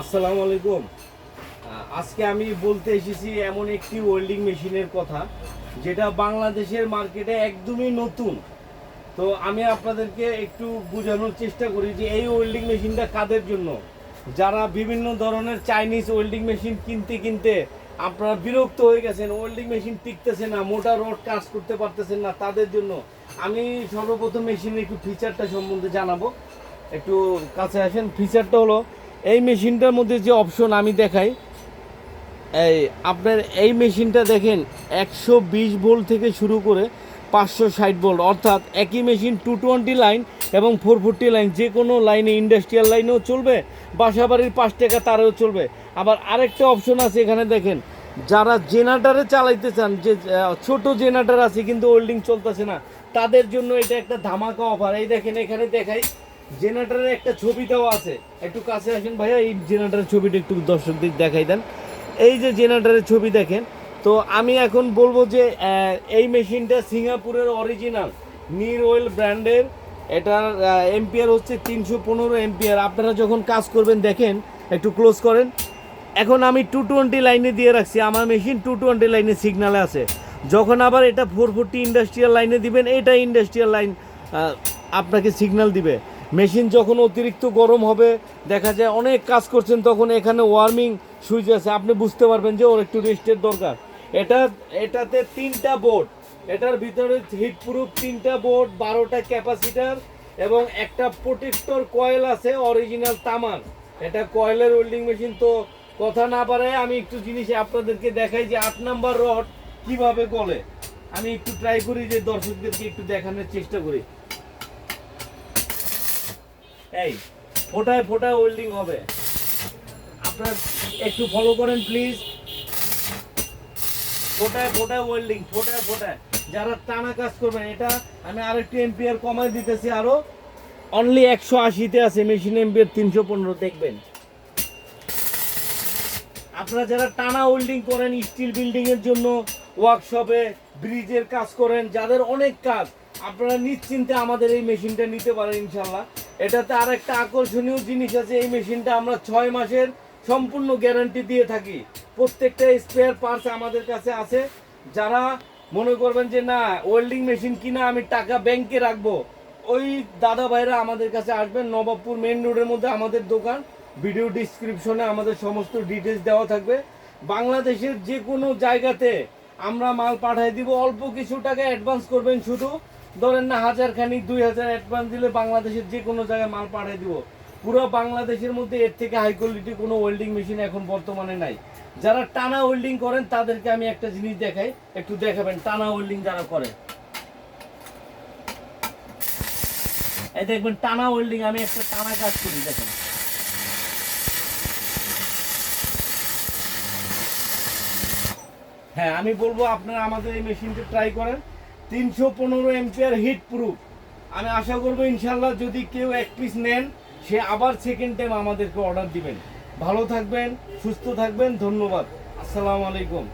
আসসালামু আলাইকুম। আজকে আমি বলতে এসেছি এমন একটি ওয়েল্ডিং মেশিনের কথা, যেটা বাংলাদেশের মার্কেটে একদমই নতুন। তো আমি আপনাদেরকে একটু বোঝানোর চেষ্টা করি যে এই ওয়েল্ডিং মেশিনটা কাদের জন্য? যারা বিভিন্ন ধরনের চাইনিজ ওয়েল্ডিং মেশিন কিনতে কিনতে আপনারা বিরক্ত হয়ে গেছেন ওয়েল্ডিং মেশিন টিকতেছে না, মোটা রড কাজ করতে পারতেছেন না তাদের জন্য, আমি সর্বপ্রথম মেশিনের একটু ফিচারটা সম্বন্ধে জানাব। একটু কাছে আসেন ফিচারটা হলো এই মেশিনটার মধ্যে যে অপশন আমি দেখাই, এই আপনার এই মেশিনটা দেখেন, একশো বিশ ভোল্ট থেকে শুরু করে পাঁচশো ষাট ভোল্ট অর্থাৎ একই মেশিন টু টোয়েন্টি লাইন এবং ফোর ফোরটি লাইন যে কোনো লাইনে ইন্ডাস্ট্রিয়াল লাইনেও চলবে, বাসাবাড়ির পাঁচ টাকা তারেও চলবে। আবার আরেকটা অপশন আছে এখানে দেখেন, যারা জেনারেটারে চালাইতে চান, যে ছোট জেনারেটার আছে কিন্তু ওয়েল্ডিং চলতেছে না, তাদের জন্য এটা একটা ধামাকা অফার এই দেখেন, এখানে দেখাই জেনারেটারের একটা ছবি দেওয়া আছে। একটু কাছে আসেন ভাইয়া, এই জেনারেটারের ছবিটা একটু দর্শকদের দেখাই দেন। এই যে জেনারেটারের ছবি দেখেন, তো আমি এখন বলব যে এই মেশিনটা সিঙ্গাপুরের অরিজিনাল নির ওয়েল ব্র্যান্ডের। এটার এম্পিয়ার হচ্ছে তিনশো পনেরো এম্পিয়ার আপনারা যখন কাজ করবেন, দেখেন, একটু ক্লোজ করেন। এখন আমি টু টোয়েন্টি লাইনে দিয়ে রাখছি। আমার মেশিন টু টোয়েন্টি লাইনে সিগনালে আছে। যখন আবার এটা ফোর ফোরটি ইন্ডাস্ট্রিয়াল লাইনে দিবেন, এটা ইন্ডাস্ট্রিয়াল লাইন আপনাকে সিগন্যাল দিবে। মেশিন যখন অতিরিক্ত গরম হবে, দেখা যায় অনেক কাজ করছেন, তখন এখানে ওয়ার্মিং সুইচ আছে। আপনি বুঝতে পারবেন যে ওর একটু রেস্টের দরকার। এটা, এটাতে তিনটা বোর্ড এটার ভিতরে হিট প্রুফ তিনটা বোর্ড বারোটা ক্যাপাসিটার এবং একটা প্রোটেক্টর কয়েল আছে অরিজিনাল তামার। এটা কয়েলের ওয়েল্ডিং মেশিন তো কথা না বাড়ায় আমি একটু জিনিস আপনাদেরকে দেখাই যে আট নাম্বার রড কীভাবে গলে। আমি একটু ট্রাই করি যে দর্শকদেরকে একটু দেখানোর চেষ্টা করি। এই, ফোটায় ফোটায় ওয়েল্ডিং হবে। আপনার একটু ফলো করেন প্লিজ ফোটায় ফোটায় ওয়েল্ডিং ফোটায় ফোটায়। যারা টানা কাজ করবেন, এটা আমি আরেকটু এম্পিয়ার কমাই দিতেছি আরও। অনলি একশো আশিতে আছে মেশিন এম্পিয়ার তিনশো পনেরো, দেখবেন। আপনারা যারা টানা ওয়েল্ডিং করেন স্টিল বিল্ডিং এর জন্য ওয়ার্কশপে ব্রিজের কাজ করেন, যাদের অনেক কাজ, আপনারা নিশ্চিন্তে আমাদের এই মেশিনটা নিতে পারেন, ইনশাল্লাহ। এটাতে আর একটা আকর্ষণীয় জিনিস আছে, এই মেশিনটা আমরা ছয় মাসের সম্পূর্ণ গ্যারান্টি দিয়ে থাকি। প্রত্যেকটা স্পেয়ার পার্টস আমাদের কাছে আছে। যারা মনে করবেন যে, না ওয়েল্ডিং মেশিন কিনা আমি টাকা ব্যাংকে রাখব। ওই দাদা ভাইরা আমাদের কাছে আসবেন, নবাবপুর মেন রোডের মধ্যে আমাদের দোকান। ভিডিও ডিসক্রিপশনে আমাদের সমস্ত ডিটেলস দেওয়া থাকবে। বাংলাদেশের যে কোনো জায়গাতে আমরা মাল পাঠিয়ে দিব। অল্প কিছু টাকা অ্যাডভান্স করবেন শুধু। ধরেন না হাজার খানিক দুই হাজার অ্যাডভান্স দিলে বাংলাদেশের যে কোনো জায়গায় মাল পাঠিয়ে দিব। পুরো বাংলাদেশের মধ্যে এর থেকে হাই কোয়ালিটি কোনো ওয়েল্ডিং মেশিন এখন বর্তমানে নাই। যারা টানা ওয়েল্ডিং করেন, তাদেরকে আমি একটা জিনিস দেখাই, একটু দেখাবেন, টানা ওয়েল্ডিং যারা করে। এই দেখবেন, টানা ওয়েল্ডিং আমি একটা টানা কাজ করি, দেখেন। হ্যাঁ আমি বলব, আপনারা আমাদের এই মেশিনটা ট্রাই করেন। তিনশো পনেরো এমপিয়ার হিট প্রুফ আমি আশা করব ইনশাল্লাহ যদি কেউ এক পিস নেন, সে আবার সেকেন্ড টাইম আমাদেরকে অর্ডার দিবেন। ভালো থাকবেন, সুস্থ থাকবেন, ধন্যবাদ। আসসালামু আলাইকুম।